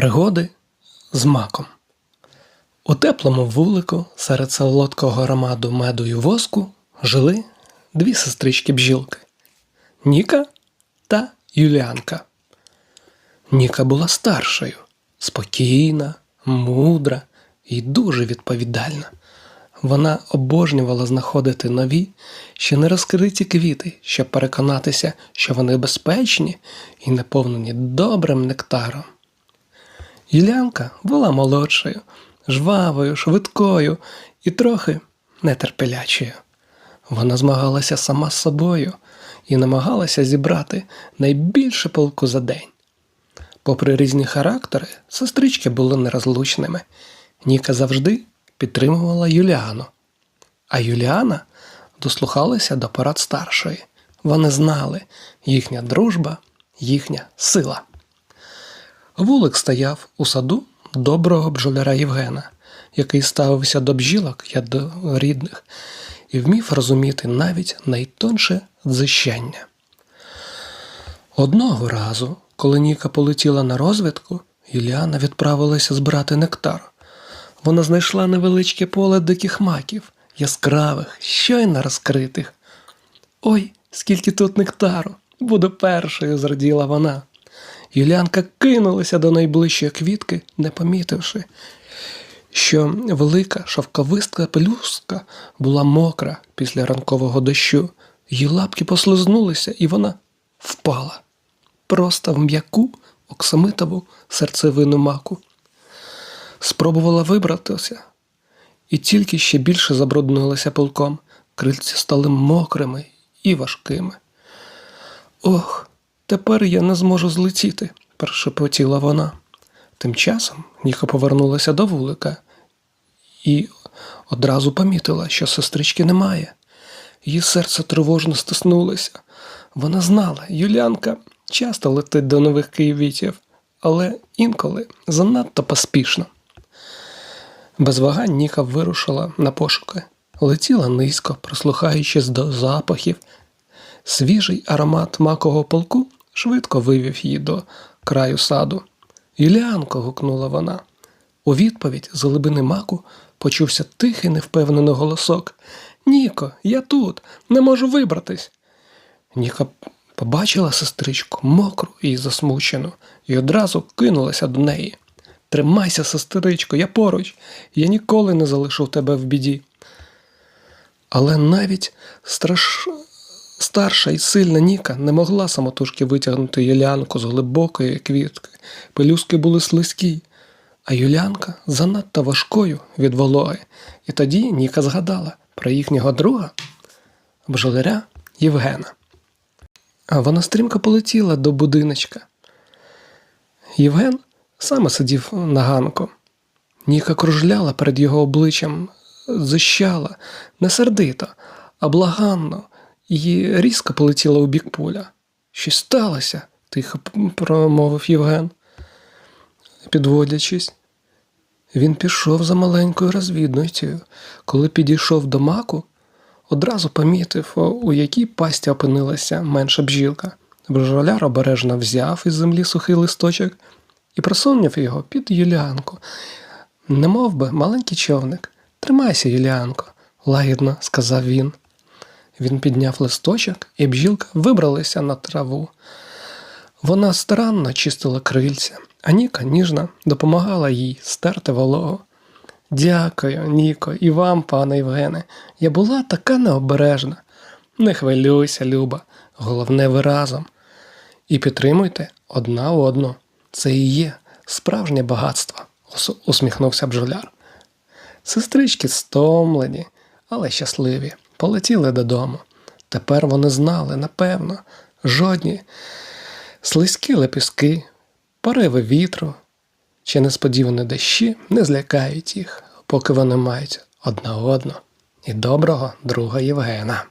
Пригоди з маком. У теплому вулику серед солодкого аромаду меду і воску жили дві сестрички бжілки Ніка та Юліанка. Ніка була старшою, спокійна, мудра і дуже відповідальна. Вона обожнювала знаходити нові, ще не розкриті квіти, щоб переконатися, що вони безпечні і наповнені добрим нектаром. Юлянка була молодшою, жвавою, швидкою і трохи нетерпелячою. Вона змагалася сама з собою і намагалася зібрати найбільше полку за день. Попри різні характери, сестрички були нерозлучними. Ніка завжди підтримувала Юліану, а Юліана дослухалася до порад старшої. Вони знали їхня дружба, їхня сила. Вулик стояв у саду доброго бджоляра Євгена, який ставився до бджілок як до рідних і вмів розуміти навіть найтонше дзищання. Одного разу, коли Ніка полетіла на розвідку, Юліана відправилася збирати нектар. Вона знайшла невеличке поле диких маків, яскравих, щойно розкритих. Ой, скільки тут нектару! Буду першою, зраділа вона. Юлянка кинулася до найближчої квітки, не помітивши, що велика шовковистка пелюстка була мокра після ранкового дощу. Її лапки послизнулися, і вона впала просто в м'яку оксамитову серцевину маку. Спробувала вибратися, і тільки ще більше забруднилася пилком. Крильці стали мокрими і важкими. Ох, тепер я не зможу злетіти, прошепотіла вона. Тим часом Ніка повернулася до вулика і одразу помітила, що сестрички немає. Її серце тривожно стиснулося. Вона знала, Юлянка часто летить до нових києвітів, але інколи занадто поспішно. Без вагань Ніка вирушила на пошуки, летіла низько, прислухаючись до запахів. Свіжий аромат макового полку швидко вивів її до краю саду. Юліанко, гукнула вона. У відповідь з глибини маку почувся тихий невпевнений голосок. Ніко, я тут, не можу вибратись. Ніка побачила сестричку мокру і засмучену, і одразу кинулася до неї. Тримайся, сестричко, я поруч, я ніколи не залишу тебе в біді. Але навіть страш... старша і сильна Ніка не могла самотужки витягнути Юлянку з глибокої квітки. Пелюски були слизькі, а Юлянка занадто важкою від вологи. І тоді Ніка згадала про їхнього друга, бджоляря Євгена. А вона стрімко полетіла до будиночка. Євген саме сидів на ганку. Ніка кружляла перед його обличчям, зищала, не сердито, а благанно, і різко полетіла у бік поля. Щось сталося, тихо промовив Євген, підводячись. Він пішов за маленькою розвідницею. Коли підійшов до маку, одразу помітив, у якій пасті опинилася менша бжілка. Бджоляр обережно взяв із землі сухий листочок і просунув його під Юліанку. Не мов би, маленький човник. Тримайся, Юліанко, лагідно сказав він. Він підняв листочок, і бжілка вибралася на траву. Вона старанно чистила крильця, а Ніка ніжно допомагала їй стерти вологу. Дякую, Ніко, і вам, пане Євгене. Я була така необережна. Не хвилюйся, Люба, головне ви разом. І підтримуйте одна одну. Це і є справжнє багатство, усміхнувся бджоляр. Сестрички стомлені, але щасливі, полетіли додому. Тепер вони знали, напевно, жодні слизькі лепістки, пориви вітру чи несподівані дощі не злякають їх, поки вони мають одна одного і доброго друга Євгена.